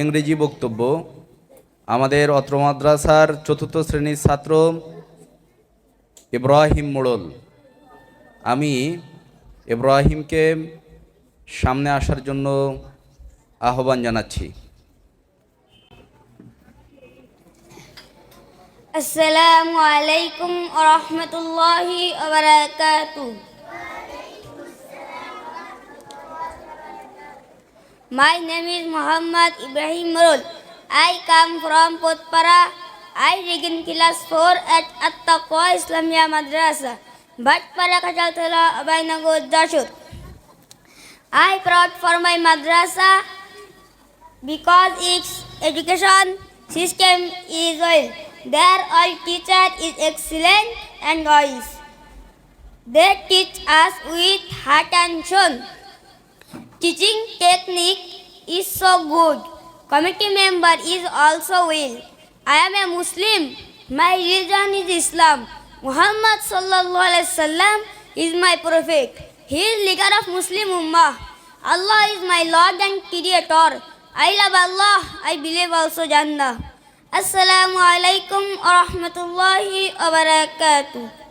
ইংরেজি বক্তব্য। আমাদের অত্র মাদ্রাসার চতুর্থ শ্রেণির ছাত্র ইব্রাহিম মোড়ল। আমি ইব্রাহিমকে সামনে আসার জন্য আহ্বান জানাচ্ছি। আসসালামু আলাইকুম রহমতুল্লাহ My name is Muhammad Ibrahim Murul. I come from Potpara. I begin class 4 at At-Taqwa Islamia Madrasa. Bhatpara Kachaltala Abainago Dashur. I proud for my madrasa because its education system is well. Their all teacher is excellent and wise. They teach us with heart and soul. Teaching technique is so good. Committee member is also well. I am a Muslim. My religion is Islam. Muhammad sallallahu is my prophet. He is leader of Muslim Ummah. Allah is my Lord and Creator. I love Allah. I believe also Jannah. Assalamu alaikum wa rahmatullahi wa barakatuh.